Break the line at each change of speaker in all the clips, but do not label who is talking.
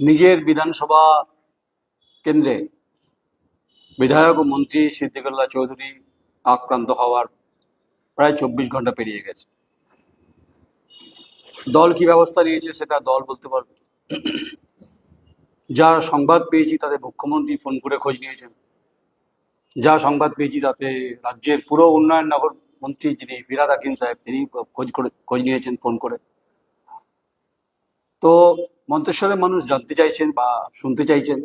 নিজের বিধানসভা কেন্দ্রে বিধায়ক ও মন্ত্রী সিদ্দিকুল্লাহ চৌধুরী আক্রান্ত হওয়ার প্রায় চব্বিশ ঘণ্টা পেরিয়ে গেছে। দল কি ব্যবস্থা নিয়েছে সেটা দল বলতে পারবে। যা সংবাদ পেয়েছি তাতে মুখ্যমন্ত্রী ফোন করে খোঁজ নিয়েছেন। যা সংবাদ পেয়েছি তাতে রাজ্যের পুরো উন্নয়ন নগর মন্ত্রী যিনি ফিরাদ হাকিম সাহেব, তিনি খোঁজ করে খোঁজ নিয়েছেন ফোন করে। তো মন্তেশ্বরের মানুষ জানতে চাইছেন বা শুনতে চাইছেন,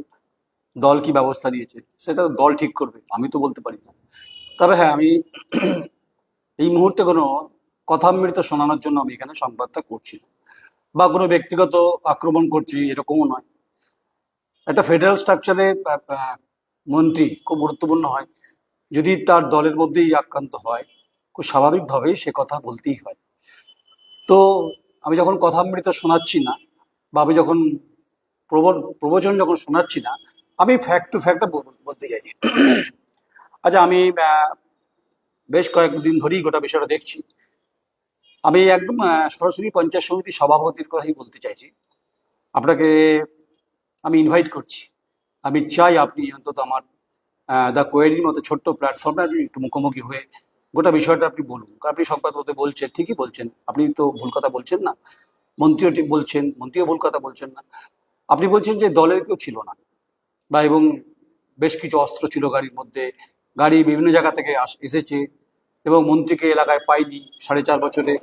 দল কি ব্যবস্থা নিয়েছে, সেটা দল ঠিক করবে, আমি তো বলতে পারি না। তবে হ্যাঁ আমি এই মুহূর্তে কোনো কথামৃত শোনানোর জন্য আমি এখানে সংবাদটা করছি বা কোনো ব্যক্তিগত আক্রমণ করছি, এরকমও নয়। একটা ফেডারেল স্ট্রাকচারে মন্ত্রী খুব গুরুত্বপূর্ণ হয়। যদি তার দলের মধ্যেই আক্রান্ত হয়, খুব স্বাভাবিকভাবেই সে কথা বলতেই হয়। তো আমি যখন কথামৃত শোনাচ্ছি না বা আমি যখন প্রবচন যখন শোনাচ্ছি না, আমি ফ্যাক্ট টু ফ্যাক্ট বলতে চাইছি। আচ্ছা আমি বেশ কয়েকদিন ধরেই গোটা বিষয়টা দেখছি। আমি একদম সরাসরি পঞ্চায়েত সমিতির সভাপতির কথাই বলতে চাইছি। আপনাকে আমি ইনভাইট করছি। আমি চাই আপনি অন্তত আমার দ্য কোয়েরির মতো ছোট্ট প্ল্যাটফর্মে আপনি একটু মুখোমুখি হয়ে গোটা বিষয়টা আপনি বলুন। আপনি সংবাদপত্রে বলছেন, ঠিকই বলছেন। আপনি তো ভুল কথা বলছেন না। মন্ত্রীও ঠিক বলছেন, মন্ত্রীও ভুল কথা বলছেন না। আপনি বলছেন যে দলের কেউ ছিল না, বা এবং বেশ কিছু অস্ত্র ছিল গাড়ির মধ্যে, গাড়ি বিভিন্ন জায়গা থেকে এসেছে, এবং মন্ত্রীকে এলাকায় পাইনি সাড়ে চার বছরে।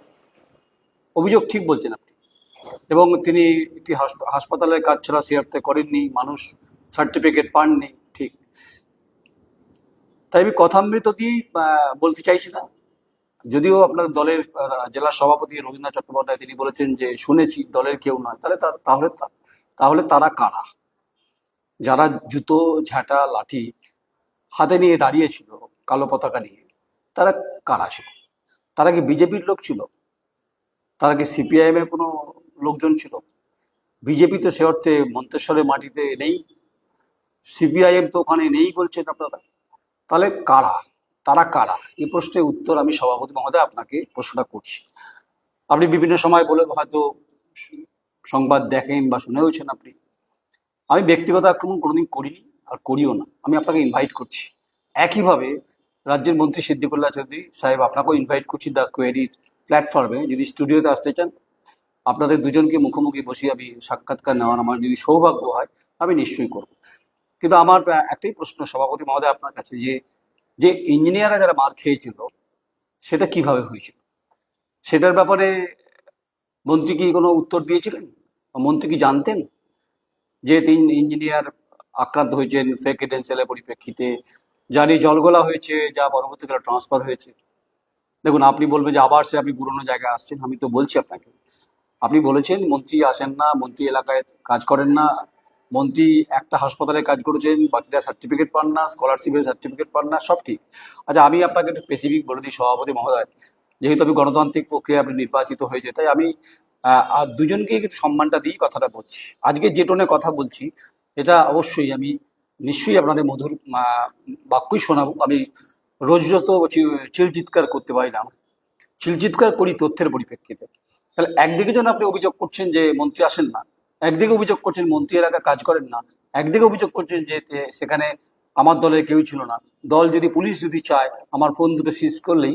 অভিযোগ ঠিক বলছেন আপনি, এবং তিনি একটি হাসপ- হাসপাতালের কাজ ছাড়া সিআরতে করেননি, মানুষ সার্টিফিকেট পাননি, ঠিক। তাই আমি কথামৃত দিয়েই বলতে চাইছি না। যদিও আপনার দলের জেলা সভাপতি রবীন্দ্রনাথ চট্টোপাধ্যায় তিনি বলেছেন যে শুনেছি দলের কেউ নয়, তাহলে তাহলে তাহলে তারা কারা? যারা জুতো, ঝাঁটা, লাঠি হাতে নিয়ে দাঁড়িয়েছিল কালো পতাকা নিয়ে, তারা কারা ছিল? তারা কি বিজেপির লোক ছিল? তারা কি সিপিআইএম এর কোনো লোকজন ছিল? বিজেপি তো সে অর্থে মন্তেশ্বরের মাটিতে নেই, সিপিআইএম তো ওখানে নেই বলছেন আপনারা, তাহলে কারা? তারা কারা? এই প্রশ্নের উত্তর আমি সভাপতি মহোদয় আপনাকে প্রশ্নটা করছি। আপনি বিভিন্ন সময় বলে হয়তো সংবাদ দেখেন বা শুনেওছেন আপনি। আমি ব্যক্তিগত আক্রমণ কোনোদিন করিনি আর করিও না। আমি আপনাকে ইনভাইট করছি। একইভাবে রাজ্যের মন্ত্রী সিদ্দিকুল্লাহ চৌধুরী সাহেব, আপনাকেও ইনভাইট করছি দ্য কোয়েরির প্ল্যাটফর্মে যদি স্টুডিওতে আসতে চান, আপনাদের দুজনকে মুখোমুখি বসিয়ে আমি সাক্ষাৎকার নেওয়ার আমার যদি সৌভাগ্য হয়, আমি নিশ্চয়ই করব। কিন্তু আমার একটাই প্রশ্ন সভাপতি মহোদয় আপনার কাছে যে যে ইঞ্জিনিয়াররা যারা মার খেয়েছিল, সেটা কীভাবে হয়েছিল? সেটার ব্যাপারে মন্ত্রী কি কোনো উত্তর দিয়েছিলেন? মন্ত্রী কি জানতেন যে তিন ইঞ্জিনিয়ার আক্রান্ত হয়েছেন ফেক এডেন্সিয়ালের পরিপ্রেক্ষিতে যা নিয়ে জলগোলা হয়েছে, যা পরবর্তীকালে ট্রান্সফার হয়েছে? দেখুন, আপনি বলবেন যে আবার সে আপনি পুরোনো জায়গায় আসছেন, আমি তো বলছি আপনাকে। আপনি বলেছেন, মন্ত্রী আসেন না, মন্ত্রী এলাকায় কাজ করেন না মন্ত্রী একটা হাসপাতালে কাজ করেছেন, বাকিরা সার্টিফিকেট পান না স্কলারশিপের সার্টিফিকেট পান না, সব ঠিক। আচ্ছা আমি আপনাকে একটু স্পেসিফিক বলে দিই, সভাপতি মহোদয়। যেহেতু আমি গণতান্ত্রিক প্রক্রিয়া আপনি নির্বাচিত হয়েছে, তাই আমি আর দুজনকেই কিন্তু সম্মানটা দিয়ে কথাটা বলছি। আজকে যে টোনে কথা বলছি, এটা অবশ্যই আমি নিশ্চয়ই আপনাদের মধুর বাক্যই শোনাবো। আমি রোজ যত চি- চিল চিৎকার করতে পারি না চিল চিৎকার করি তথ্যের পরিপ্রেক্ষিতে। তাহলে একদিকে যেন আপনি অভিযোগ করছেন যে মন্ত্রী আসেন না একদিকে অভিযোগ করছেন মন্ত্রী এলাকা কাজ করেন না, একদিকে অভিযোগ করছেন যে সেখানে আমার দলের কেউ ছিল না। দল যদি পুলিশ যদি চায়, আমার ফোন দুটো সিজ করলেই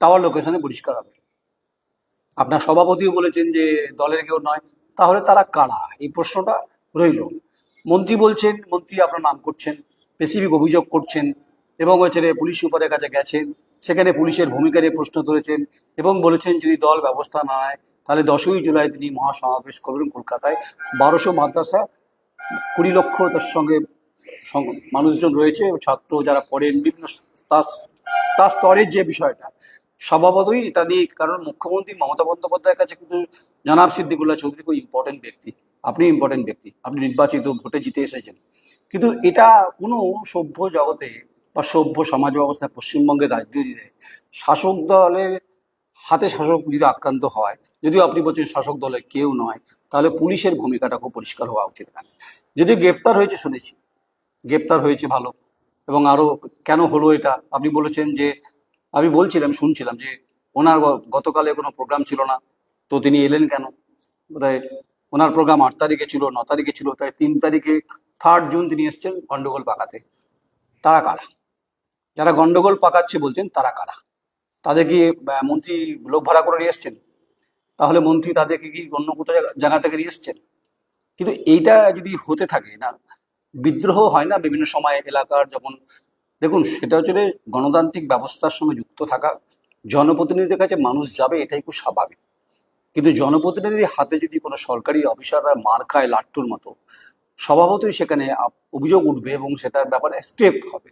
টাওয়ার লোকেশনে পরিষ্কার হবে। আপনার সভাপতিও বলেছেন যে দলের কেউ নয়, তাহলে তারা কারা? এই প্রশ্নটা রইল। মন্ত্রী বলছেন, মন্ত্রী আপনার নাম করছেন স্পেসিফিক অভিযোগ করছেন এবং হচ্ছে পুলিশ সুপারের কাছে গেছেন, সেখানে পুলিশের ভূমিকা নিয়ে প্রশ্ন তুলেছেন এবং বলেছেন যদি দল ব্যবস্থা না নেয় তাহলে দশই জুলাই তিনি মহাসমাবেশ করবেন কলকাতায়। বারোশো মাদ্রাসা, কুড়ি লক্ষ তার সঙ্গে মানুষজন রয়েছে ছাত্র যারা পড়েন, বিভিন্ন তার তার স্তরের যে বিষয়টা, স্বভাবতই এটা নিয়ে কারণ মুখ্যমন্ত্রী মমতা বন্দ্যোপাধ্যায়ের কাছে কিন্তু জনাব সিদ্দিকুল্লাহ চৌধুরী খুব ইম্পর্টেন্ট ব্যক্তি। আপনি ইম্পর্টেন্ট ব্যক্তি। আপনি নির্বাচিত ভোটে জিতে এসেছেন। কিন্তু এটা কোনো সভ্য জগতে বা সভ্য সমাজ ব্যবস্থায় পশ্চিমবঙ্গের রাজনীতিতে শাসক দলের হাতে শাসক যদি আক্রান্ত হয়, যদিও আপনি বলছেন শাসক দলের কেউ নয়, তাহলে পুলিশের ভূমিকাটা খুব পরিষ্কার হওয়া উচিত এখানে। যদিও গ্রেপ্তার হয়েছে শুনেছি, গ্রেপ্তার হয়েছে ভালো, এবং আরও কেন হলো এটা? আপনি বলেছেন যে, আমি বলছিলাম, শুনছিলাম যে ওনার গতকালে কোনো প্রোগ্রাম ছিল না, তো তিনি এলেন কেন? বোধহয় ওনার প্রোগ্রাম আট তারিখে ছিল, ন তারিখে ছিল, তাই তিন তারিখে থার্ড জুন তিনি এসছেন গন্ডগোল পাকাতে। তারা কারা? যারা গন্ডগোল পাকাচ্ছে বলছেন তারা কারা? তাদের কি মন্ত্রী লোক ভাড়া করে নিয়ে এসছেন। তাহলে মন্ত্রী তাদেরকে কি অন্য কোথাও জায়গা- থেকে নিয়ে এসছেন? কিন্তু এইটা যদি হতে থাকে না, বিদ্রোহ হয় না বিভিন্ন সময় এলাকার যখন, দেখুন সেটা হচ্ছে গণতান্ত্রিক ব্যবস্থার সঙ্গে যুক্ত থাকা, জনপ্রতিনিধিদের কাছে মানুষ যাবে এটাই খুব স্বাভাবিক। কিন্তু জনপ্রতিনিধির হাতে যদি কোনো সরকারি অফিসাররা মার খায় লাট্টুর মতো, স্বভাবতই সেখানে অভিযোগ উঠবে এবং সেটার ব্যাপারে স্টেপ হবে।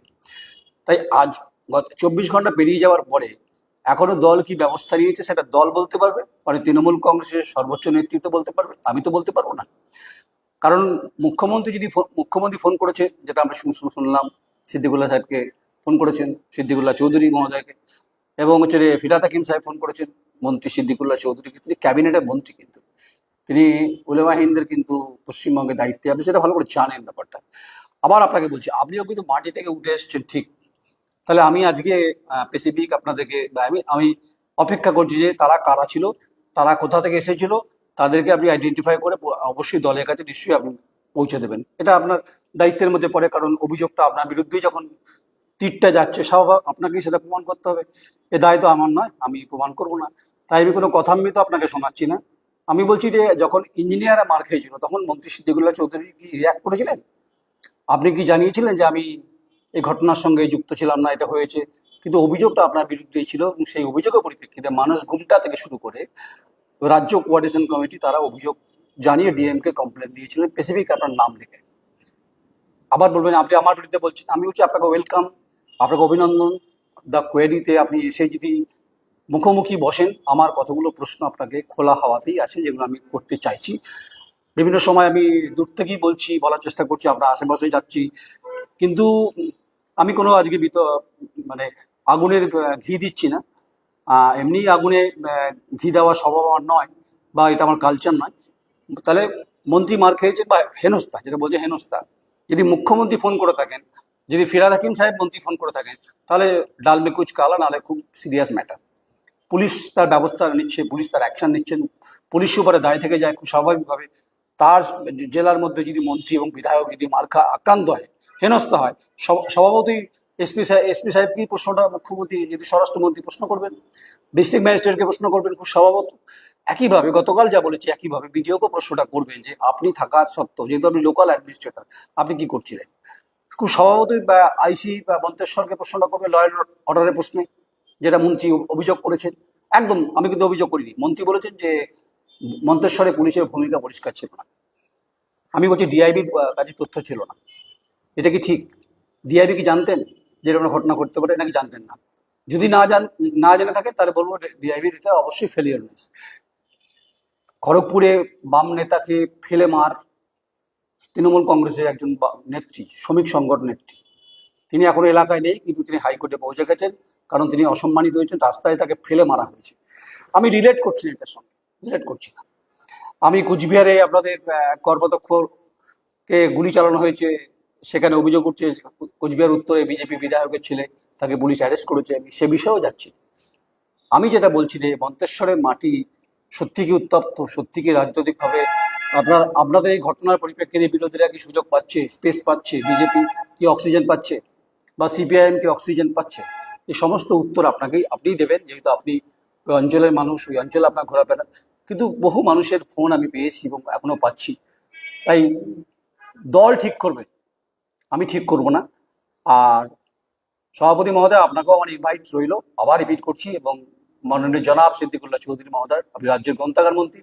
তাই আজ গত চব্বিশ ঘণ্টা পেরিয়ে যাওয়ার পরে এখনও দল কি ব্যবস্থা নিয়েছে সেটা দল বলতে পারবে? মানে তৃণমূল কংগ্রেসের সর্বোচ্চ নেতৃত্ব বলতে পারবে? আমি তো বলতে পারব না। কারণ মুখ্যমন্ত্রী যদি মুখ্যমন্ত্রী ফোন করেছে যেটা আমরা শুন- শুন- শুনলাম, সিদ্দিকুল্লাহ সাহেবকে ফোন করেছেন, সিদ্দিকুল্লাহ চৌধুরী মহোদয়কে, এবং হচ্ছে ফিরাত হাকিম সাহেব ফোন করেছেন, মন্ত্রী সিদ্দিকুল্লাহ চৌধুরীকে তিনি ক্যাবিনেটের মন্ত্রী কিন্তু। তিনি উলেমা হিন্দের কিন্তু পশ্চিমবঙ্গে দায়িত্বে, আপনি সেটা ভালো করে জানেন ব্যাপারটা। আবার আপনাকে বলছি, আপনিও কিন্তু মাটি থেকে উঠে এসেছেন, ঠিক। তাহলে আমি আজকে স্পেসিফিক আপনাদেরকে আমি আমি অপেক্ষা করছি যে তারা কারা ছিল, তারা কোথা থেকে এসেছিল, তাদেরকে আপনি আইডেন্টিফাই করে অবশ্যই দলের কাছে নিশ্চয়ই আপনি পৌঁছে দেবেন। এটা আপনার দায়িত্বের মধ্যে পড়ে, কারণ অভিযোগটা আপনার বিরুদ্ধেই যখন তীরটা যাচ্ছে স্বাভাবিক আপনাকেই সেটা প্রমাণ করতে হবে। এ দায় তো আমার নয়, আমি প্রমাণ করব না। তাই আমি কোনো কথামৃত আপনাকে শোনাচ্ছি না। আমি বলছি যে, যখন ইঞ্জিনিয়াররা মার খেয়েছিল, তখন মন্ত্রী সিদ্দিকুল্লাহ চৌধুরী কি রিয়াক্ট করেছিলেন? আপনি কি জানিয়েছিলেন যে আমি এই ঘটনার সঙ্গে যুক্ত ছিলাম না, এটা হয়েছে। কিন্তু অভিযোগটা আপনার বিরুদ্ধেই ছিল এবং সেই অভিযোগের পরিপ্রেক্ষিতে মানুষ গুমটা থেকে শুরু করে রাজ্য কোয়ার্ডিনেশন কমিটি তারা অভিযোগ জানিয়ে ডিএমকে কমপ্লেন দিয়েছিলেন। স্পেসিফিক আপনার নাম লিখে। আবার বলবেন, আপনি আমার বিরুদ্ধে বলছেন, আমি হচ্ছে আপনাকে ওয়েলকাম আপনাকে অভিনন্দন। দ্য কোয়েরিতে আপনি এসে যদি মুখোমুখি বসেন, আমার কতগুলো প্রশ্ন আপনাকে খোলা হাওয়াতেই আছে যেগুলো আমি করতে চাইছি। বিভিন্ন সময় আমি দূর থেকেই বলছি, বলার চেষ্টা করছি আমরা আশেপাশে যাচ্ছি। কিন্তু আমি কোনো আজকে বিত মানে আগুনের ঘি দিচ্ছি না। এমনি আগুনে ঘি দেওয়া স্বভাব আমার নয় বা এটা আমার কালচার নয়। তাহলে মন্ত্রী মার খেয়েছে বা হেনস্থা, যেটা বলছে হেনস্থা। যদি মুখ্যমন্ত্রী ফোন করে থাকেন, যদি ফিরাদ হাকিম সাহেব মন্ত্রী ফোন করে থাকেন, তাহলে ডাল মে কুচ কালা, নাহলে খুব সিরিয়াস ম্যাটার পুলিশ তার ব্যবস্থা নিচ্ছে, পুলিশ তার অ্যাকশন নিচ্ছেন পুলিশ উপরে দায় থেকে যায়, খুব স্বাভাবিকভাবে। তার জেলার মধ্যে যদি মন্ত্রী এবং বিধায়ক যদি মার্কা আক্রান্ত হয় হেনস্থা হয়। স্বভাবতই এসপি সাহেব এসপি সাহেব কি প্রশ্নটা মুখ্যমন্ত্রী যদি স্বরাষ্ট্রমন্ত্রী প্রশ্ন করবেন, ডিস্ট্রিক্ট ম্যাজিস্ট্রেটকে প্রশ্ন করবেন, খুব স্বভাবত একইভাবে গতকাল যা বলেছি, একইভাবে বিডিওকে প্রশ্নটা করবেন যে, আপনি থাকা সত্ত্বেও, যেহেতু আপনি লোকাল অ্যাডমিনিস্ট্রেটর আপনি কি করছিলেন? খুব স্বভাবতই বা আইসি বা মন্তেশ্বরকে প্রশ্নটা করবে লয়ের অর্ডারের প্রশ্নে, যেটা মন্ত্রী অভিযোগ করেছেন। একদম, আমি কিন্তু অভিযোগ করিনি। মন্ত্রী বলেছেন যে, মন্তেশ্বরে পুলিশের ভূমিকা পরিষ্কার ছিল না। আমি বলছি ডিআইবির কাছে তথ্য ছিল না। এটা কি ঠিক? ডিআইবি কি জানতেন যে এরকম ঘটনা ঘটতে পারে নাকি জানতেন না? যদি না জান, না জেনে থাকে তাহলে বলব ডিআইবির এটা অবশ্যই ফেলিয়ার নিউজ খড়গপুরে বাম নেতাকে ফেলে মার তৃণমূল কংগ্রেসের একজন নেত্রী, শ্রমিক সংগঠন নেত্রী। তিনি এখন এলাকায় নেই, কিন্তু তিনি হাইকোর্টে পৌঁছে গেছেন, কারণ তিনি অসম্মানিত হয়েছেন, রাস্তায় তাকে ফেলে মারা হয়েছে। আমি রিলেট করছি না এটার সঙ্গে রিলেট করছি না। আমি কুচবিহারে আপনাদের কর্মদক্ষকে গুলি চালানো হয়েছে সেখানে অভিযোগ করছে কোচবিহার উত্তরে বিজেপি বিধায়কের ছেলে তাকে পুলিশ অ্যারেস্ট করেছে, আমি সে বিষয়েও যাচ্ছি আমি যেটা বলছি যে মন্তেশ্বরের মাটি সত্যি কি উত্তপ্ত, সত্যি কি রাজনৈতিকভাবে আপনার, আপনাদের এই ঘটনার পরিপ্রেক্ষিতে বিরোধীরা কি সুযোগ পাচ্ছে স্পেস পাচ্ছে, বিজেপি কি অক্সিজেন পাচ্ছে বা সিপিআইএম কি অক্সিজেন পাচ্ছে? এই সমস্ত উত্তর আপনাকেই, আপনিই দেবেন, যেহেতু আপনি ওই অঞ্চলের মানুষ, ওই অঞ্চলে আপনার ঘোরাফেরা। কিন্তু বহু মানুষের ফোন আমি পেয়েছি এবং এখনও পাচ্ছি। তাই দল ঠিক করবে। আমি ঠিক করব না। আর সভাপতি মহোদয়, আপনাকেও আমার ইনভাইট রইল। আবার রিপিট করছি এবং মাননীয় জনাব সিদ্দিকুল্লাহ চৌধুরী মহোদয়, আপনি রাজ্যের গ্রন্থাগার মন্ত্রী,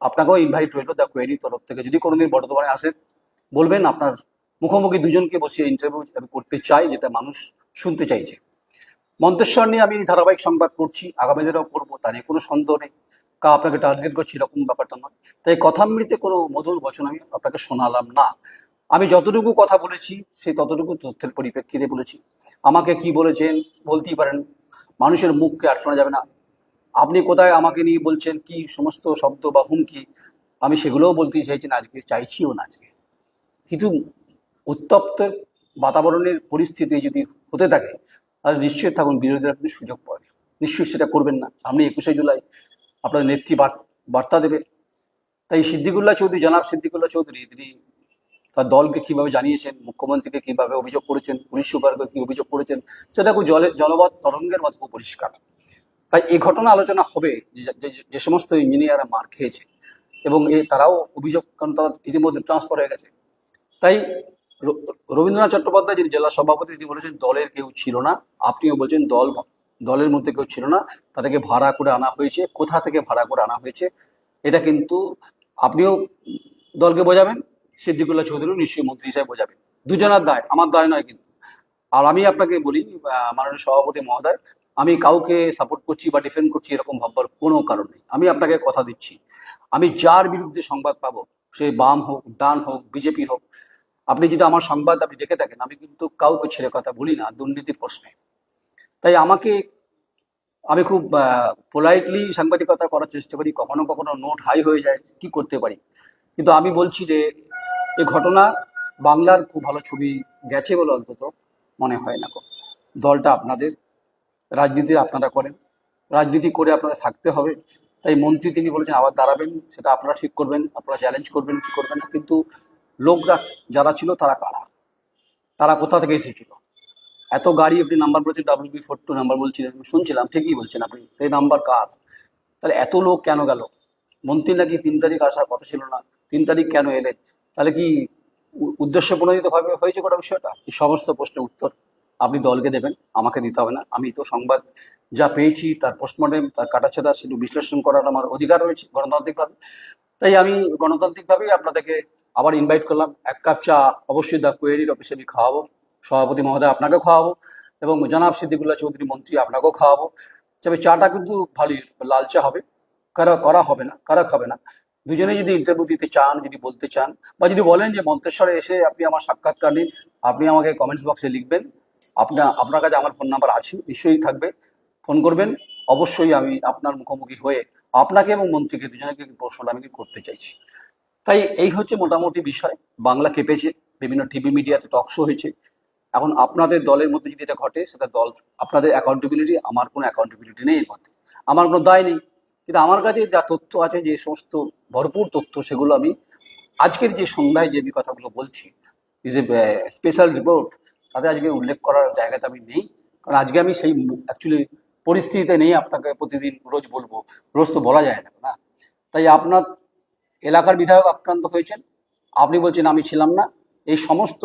আপনাকেও ইনভাইট রইল দ্য কোয়েরি তরফ থেকে। যদি কোনোদিন বর্ধমানে আসেন বলবেন আপনার মুখোমুখি দুজনকে বসিয়ে ইন্টারভিউ করতে চাই, যেটা মানুষ শুনতে চাইছে। মন্তেশ্বর নিয়ে আমি ধারাবাহিক সংবাদ করছি আগামী দিনেও করব তা নিয়ে কোনো সন্দেহ নেই। কা আপনাকে টার্গেট করছি, এরকম ব্যাপারটা নয়। তাই কথামৃতে কোনো মধুর বচন আমি আপনাকে শোনালাম না। আমি যতটুকু কথা বলেছি সেই ততটুকু তথ্যের পরিপ্রেক্ষিতে বলেছি। আমাকে কি বলেছেন বলতেই পারেন, মানুষের মুখকে আটকানো যাবে না। আপনি কোথায় আমাকে নিয়ে বলছেন, কি সমস্ত শব্দ বা হুমকি, আমি সেগুলোও বলতে চাইছি না, আজকে চাইছিও না আজকে। কিন্তু উত্তপ্ত বাতাবরণের পরিস্থিতি যদি হতে থাকে, তাহলে নিশ্চয়ই থাকুন, বিরোধীরা আপনি সুযোগ পাবে। নিশ্চয়ই সেটা করবেন না। সামনে একুশে জুলাই, আপনাদের নেত্রী বার্তা দেবে। তাই সিদ্দিকুল্লাহ চৌধুরী, জনাব সিদ্দিকুল্লাহ চৌধুরী তিনি তার দলকে কীভাবে জানিয়েছেন, মুখ্যমন্ত্রীকে কীভাবে অভিযোগ করেছেন, পুলিশ সুপারকে কি অভিযোগ করেছেন সেটা খুব জলে জলবৎ তরঙ্গের মতো খুব পরিষ্কার। তাই এই ঘটনা আলোচনা হবে, যে- সমস্ত ইঞ্জিনিয়াররা মার খেয়েছে এবং এ, তারাও অভিযোগ, কারণ তারা ইতিমধ্যে ট্রান্সফার হয়ে গেছে। তাই রবীন্দ্রনাথ চট্টোপাধ্যায়, যিনি জেলা সভাপতি, তিনি বলেছেন, দলের কেউ ছিল না। আপনিও বলছেন, দল, দলের মধ্যে কেউ ছিল না। তাদেরকে ভাড়া করে আনা হয়েছে। কোথা থেকে ভাড়া করে আনা হয়েছে? এটা কিন্তু আপনিও দলকে বোঝাবেন। সিদ্দিকুল্লাহ চৌধুরী নিশ্চয়ই মন্ত্রী হিসাবে বোঝাবেন। দুজনের দায়, আমার দায় নয় কিন্তু। আর আমি আপনাকে বলি মাননীয় সভাপতি মহোদয়, আমি কাউকে সাপোর্ট করছি বা ডিফেন্ড করছি এরকম ভাববার কোনো কারণ নেই। আমি আপনাকে কথা দিচ্ছি। আমি যার বিরুদ্ধে সংবাদ পাবো, সে বাম হোক, ডান হোক, বিজেপি হোক, আপনি যদি আমার সংবাদ আপনি দেখে থাকেন, আমি কিন্তু কাউকে ছেড়ে কথা বলি না, দুর্নীতির প্রশ্নে। তাই আমাকে, আমি খুব পোলাইটলি সাংবাদিকতা করার চেষ্টা করি, কখনো কখনো নোট হাই হয়ে যায়, কি করতে পারি? কিন্তু আমি বলছি যে এই ঘটনা বাংলার খুব ভালো ছবি গেছে বলে অন্তত মনে হয় না। দলটা আপনাদের, রাজনীতি আপনারা করেন। রাজনীতি করে আপনাদের থাকতে হবে। তাই মন্ত্রী তিনি বলেছেন, আবার দাঁড়াবেন, সেটা আপনারা ঠিক করবেন, আপনারা চ্যালেঞ্জ করবেন, কি করবেন না। কিন্তু লোকরা যারা ছিল, তারা কারা? তারা কোথা থেকে এসেছিল? এত গাড়ি, আপনি নাম্বার বলছেন W B four two number বলছিলেন শুনছিলাম, ঠিকই বলছেন আপনি। এই নাম্বার কার? তাহলে এত লোক কেন গেল? মন্ত্রী নাকি তিন তারিখ আসার কথা ছিল না, তিন তারিখ কেন এলেন? তাহলে কি উদ্দেশ্য প্রণোদিতভাবে হয়েছে গোটা বিষয়টা? এই সমস্ত প্রশ্নের উত্তর আপনি দলকে দেবেন, আমাকে দিতে হবে না। আমি তো সংবাদ যা পেয়েছি, তার পোস্টমর্টেম তার কাটাছেড়া সেটু বিশ্লেষণ করার আমার অধিকার রয়েছে গণতান্ত্রিকভাবে। তাই আমি গণতান্ত্রিকভাবেই আপনাদেরকে আবার ইনভাইট করলাম। এক কাপ চা, অবশ্যই দ্য কোয়েরির অফিসে আমি খাওয়াবো। সভাপতি মহোদয় আপনাকেও খাওয়াবো এবং জনাব সিদ্দিকুল্লাহ চৌধুরী মন্ত্রী আপনাকেও খাওয়াবো। তবে চাটা কিন্তু ভালোই, লাল চা হবে। কারা, করা হবে না, কারা খাবে না? দুজনে যদি ইন্টারভিউ দিতে চান, যদি বলতে চান, বা যদি বলেন যে মন্তেশ্বরে এসে আপনি আমার সাক্ষাৎকার নিন, আপনি আমাকে কমেন্টস বক্সে লিখবেন। আপনার আপনার কাছে আমার ফোন নাম্বার আছে, নিশ্চয়ই থাকবে। ফোন করবেন। অবশ্যই আমি আপনার মুখোমুখি হয়ে আপনাকে এবং মন্ত্রীকে দুজনকে প্রশ্নটা আমি করতে চাইছি। তাই এই হচ্ছে মোটামুটি বিষয়। বাংলা কেঁপেছে, বিভিন্ন টিভি মিডিয়াতে টক শো হয়েছে। এখন আপনাদের দলের মধ্যে যদি এটা ঘটে, সেটা দল, আপনাদের অ্যাকাউন্টেবিলিটি আমার কোনো অ্যাকাউন্টেবিলিটি নেই এর মধ্যে। আমার কোনো দায় নেই। কিন্তু আমার কাছে যা তথ্য আছে, যে সমস্ত ভরপুর তথ্য, সেগুলো আমি আজকের যে সন্ধ্যায় যে আমি কথাগুলো বলছি ইজ এ স্পেশাল রিপোর্ট তাতে আজকে উল্লেখ করার জায়গাতে আমি নেই। কারণ আজকে আমি সেই অ্যাকচুয়ালি পরিস্থিতিতে নেই, আপনাকে প্রতিদিন রোজ বলব। রোজ তো বলা যায় না না? তাই আপনার এলাকার বিধায়ক আক্রান্ত হয়েছেন। আপনি বলছেন আমি ছিলাম না। এই সমস্ত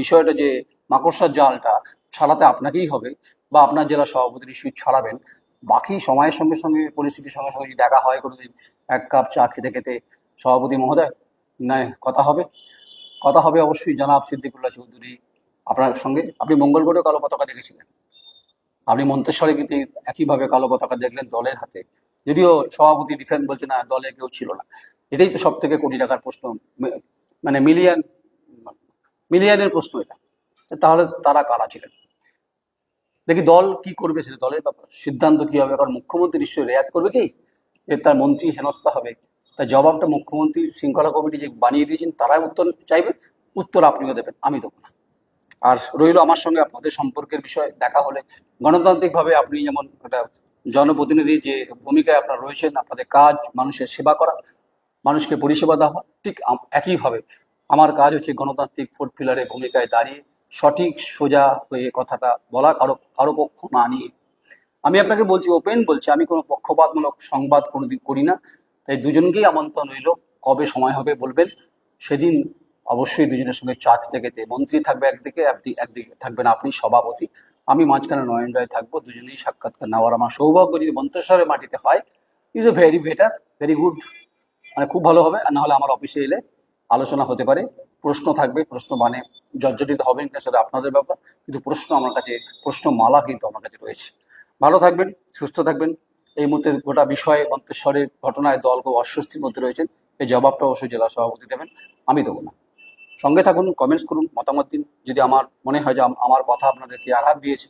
বিষয়টা যে মাকড়সার জালটা, ছাড়াতে আপনাকেই হবে, বা আপনার জেলা সভাপতি ছাড়াবেন। বাকি সময়ের সঙ্গে সঙ্গে, পরিস্থিতির সঙ্গে সঙ্গে দেখা হয়, কোনোদিন এক কাপ চা খেতে খেতে সভাপতি মহোদয় না কথা হবে। কথা হবে অবশ্যই জনাব সিদ্দিকুল্লাহ চৌধুরী আপনার সঙ্গে। আপনি মঙ্গলগড়েও কালো পতাকা দেখেছিলেন। আপনি মন্তেশ্বরে কিন্তু একইভাবে কালো পতাকা দেখলেন দলের হাতে। যদিও সভাপতি ডিফেন্স বলছে, না, দলে কেউ ছিল না। এটাই তো সব থেকে কোটি টাকার প্রশ্ন। মানে মিলিয়ন মিলিয়নের প্রশ্ন এটা। তাহলে তারা কারা ছিলেন? দেখি দল কি করবে সেটা, দলের ব্যাপার। সিদ্ধান্ত কি হবে? কারণ মুখ্যমন্ত্রী নিশ্চয়ই রেয়াত করবে কি? যে তার মন্ত্রী হেনস্থা হবে। তার জবাবটা মুখ্যমন্ত্রী শৃঙ্খলা কমিটি যে বানিয়ে দিয়েছেন, তারাই উত্তর চাইবে। উত্তর আপনিও দেবেন, আমি দেবো না। আর রইল আমার সঙ্গে আপনাদের সম্পর্কের বিষয়, দেখা হলে গণতান্ত্রিকভাবে আপনি যেমন একটা জনপ্রতিনিধি যে ভূমিকায় আপনারা রয়েছেন, আপনাদের কাজ, মানুষের সেবা করা, মানুষকে পরিষেবা দেওয়া, ঠিক একইভাবে আমার কাজ হচ্ছে গণতান্ত্রিক ফোর্থ পিলারের ভূমিকায় দাঁড়িয়ে সঠিক সোজা হয়ে কথাটা বলা কারও কারও পক্ষ না নিয়ে। আমি আপনাকে বলছি, ওপেন বলছি, আমি কোনো পক্ষপাতমূলক সংবাদ কোনোদিন করি না। তাই দুজনকেই আমন্ত্রণ রইল, কবে সময় হবে বলবেন। সেদিন অবশ্যই দুজনের সঙ্গে চা খেতে খেতে মন্ত্রী থাকবে একদিকে একদিকে একদিকে থাকবেন আপনি সভাপতি। আমি মাঝখানে নয়ন রায় থাকব, দুজনেই সাক্ষাৎকার নেওয়ার আমার সৌভাগ্য যদি মন্ত্রেশ্বরের মাটিতে হয়। Is a very better very good মানে খুব ভালো হবে, আর নাহলে আমার অফিসে এলে আলোচনা হতে পারে। প্রশ্ন থাকবে, প্রশ্ন মানে জর্জরিত হবেন কিনা সেটা আপনাদের ব্যাপার, কিন্তু প্রশ্ন আমার কাছে প্রশ্ন মালা কিন্তু আমার কাছে রয়েছে। ভালো থাকবেন, সুস্থ থাকবেন। এই মুহূর্তে গোটা বিষয়ে অন্তঃস্বরের ঘটনায় দল খুব অস্বস্তির মধ্যে রয়েছেন, এই জবাবটা অবশ্যই জেলা সভাপতি দেবেন, আমি দেবো না। সঙ্গে থাকুন কমেন্টস করুন, মতামত দিন। যদি আমার মনে হয় যে আমার কথা আপনাদেরকে আঘাত দিয়েছে,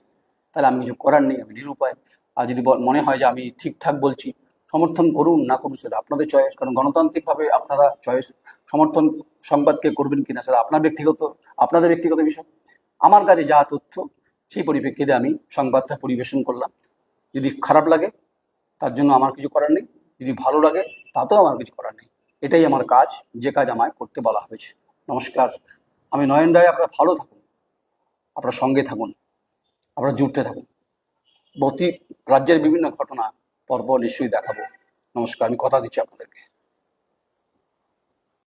তাহলে আমি কিছু করার নেই, আমি নিরুপায়। আর যদি মনে হয় যে আমি ঠিকঠাক বলছি সমর্থন করুন না করুন সেটা আপনাদের চয়েস কারণ গণতান্ত্রিকভাবে আপনারা চয়েস সমর্থন সংবাদকে করবেন কিনা সেটা আপনার ব্যক্তিগত, আপনাদের ব্যক্তিগত বিষয়। আমার কাছে যা তথ্য, সেই পরিপ্রেক্ষিতে আমি সংবাদটা পরিবেশন করলাম। যদি খারাপ লাগে, তার জন্য আমার কিছু করার নেই। যদি ভালো লাগে, তাতেও আমার কিছু করার নেই। এটাই আমার কাজ, যে কাজ আমায় করতে বলা হয়েছে। নমস্কার। আমি নয়ন রায়, আপনারা ভালো থাকুন। আপনারা সঙ্গে থাকুন। আপনারা জুড়তে থাকুন। প্রতি রাজ্যের বিভিন্ন ঘটনা পর্ব নিশ্চয়ই দেখাবো। নমস্কার আমি কথা দিচ্ছি আপনাদেরকে।